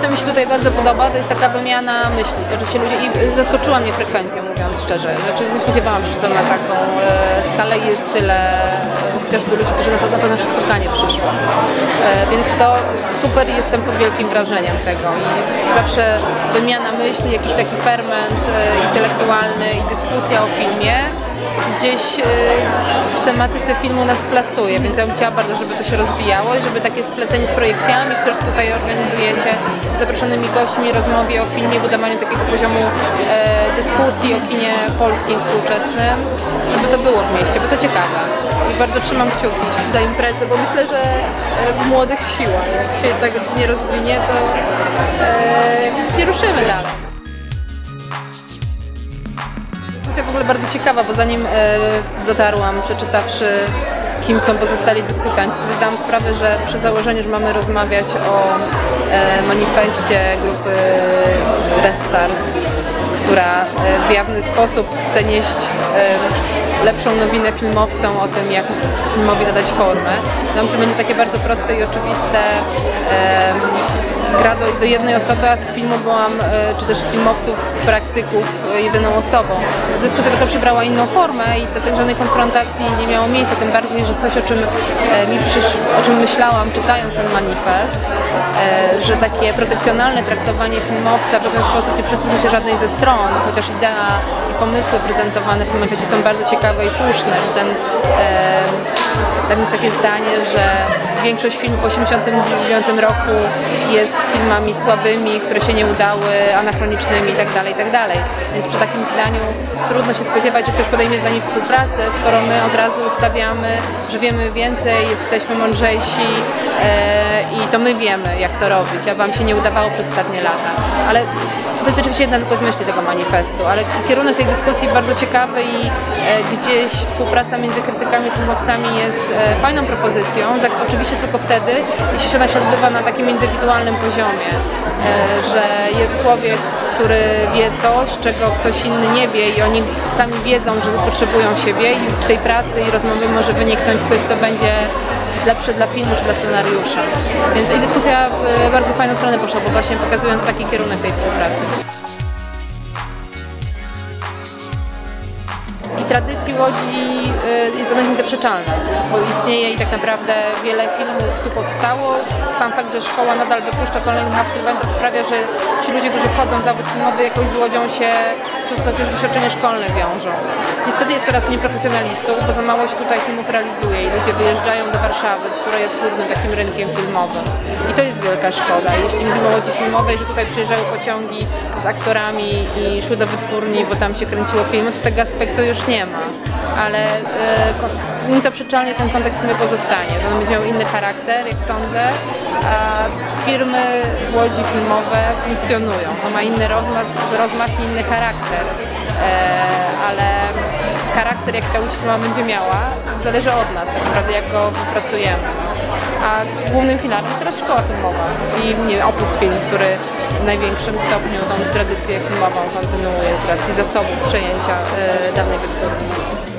co mi się tutaj bardzo podoba, to jest taka wymiana myśli. Oczywiście ludzie, i zaskoczyła mnie frekwencja, mówiąc szczerze. Znaczy nie spodziewałam się, że to na taką e, skalę jest tyle, chociażby ludzi, którzy na to, na to nasze spotkanie przyszło. E, więc to super jestem pod wielkim wrażeniem tego. I zawsze wymiana myśli, jakiś taki ferment e, intelektualny i dyskusja o filmie gdzieś e, tematyce filmu nas plasuje, więc ja bym chciała bardzo, żeby to się rozwijało i żeby takie splecenie z projekcjami, które tutaj organizujecie, z zaproszonymi gośćmi, rozmowie o filmie, budowaniu takiego poziomu e, dyskusji o kinie polskim współczesnym, żeby to było w mieście, bo to ciekawe. I bardzo trzymam kciuki za imprezę, bo myślę, że e, w młodych siła. Jak się tak nie rozwinie, to e, nie ruszymy dalej. Dyskusja w ogóle bardzo ciekawa, bo zanim e, dotarłam, przeczytawszy kim są pozostali dyskutanci, sobie zdałam sprawę, że przy założeniu, że mamy rozmawiać o e, manifestie grupy Restart, która e, w jawny sposób chce nieść lepszą nowinę filmowcom o tym, jak filmowi nadać formę. Znam, że będzie takie bardzo proste i oczywiste gra do, do jednej osoby, a z filmu byłam, e, czy też z filmowców, praktyków e, jedyną osobą. Dyskusja trochę przybrała inną formę i do tej żadnej konfrontacji nie miało miejsca, tym bardziej, że coś, o czym e, mi przysz, o czym myślałam czytając ten manifest, że takie protekcjonalne traktowanie filmowca w żaden sposób nie przysłuży się żadnej ze stron, chociaż idea pomysły prezentowane w tym manifestie są bardzo ciekawe i słuszne, ten, e, tam jest takie zdanie, że większość filmów po 1989 roku jest filmami słabymi, które się nie udały, anachronicznymi itd., itd. Więc przy takim zdaniu trudno się spodziewać, że ktoś podejmie z nami współpracę, skoro my od razu ustawiamy, że wiemy więcej, jesteśmy mądrzejsi e, i to my wiemy, jak to robić, a Wam się nie udawało przez ostatnie lata. Ale to jest oczywiście jedna tylko z myśli tego manifestu, ale kierunek tej dyskusji bardzo ciekawy i e, gdzieś współpraca między krytykami i filmowcami jest e, fajną propozycją, oczywiście tylko wtedy, jeśli ona się odbywa na takim indywidualnym poziomie, e, że jest człowiek, który wie coś, czego ktoś inny nie wie i oni sami wiedzą, że potrzebują siebie i z tej pracy i rozmowy może wyniknąć coś, co będzie lepsze dla filmu czy dla scenariusza. Więc i dyskusja w bardzo fajną stronę poszła, bo właśnie pokazując taki kierunek tej współpracy. Tradycji Łodzi y, jest ona niezaprzeczalna, bo istnieje i tak naprawdę wiele filmów tu powstało. Sam fakt, że szkoła nadal wypuszcza kolejnych absolwentów sprawia, że ci ludzie, którzy wchodzą w zawód filmowy jakoś z Łodzią się przez jakieś doświadczenie szkolne wiążą. Niestety jest coraz mniej profesjonalistów, bo za mało się tutaj filmów realizuje i ludzie wyjeżdżają do Warszawy, która jest głównym takim rynkiem filmowym. I to jest wielka szkoda. Jeśli mówimy o Łodzi Filmowej, że tutaj przyjeżdżały pociągi z aktorami i szły do wytwórni, bo tam się kręciło filmy, to tego aspektu już nie ma. Ale e, niezaprzeczalnie ten kontekst nie pozostanie. On będzie miał inny charakter, jak sądzę, a firmy w Łodzi filmowe funkcjonują. To ma inny rozmach, rozmach i inny charakter. E, ale charakter, jak ta Łódź filmowa będzie miała, zależy od nas tak naprawdę, jak go wypracujemy. A głównym filarem jest teraz szkoła filmowa i nie, Opus Film, który w największym stopniu tą tradycję filmową kontynuuje z racji zasobów przejęcia e, dawnej wytwórni.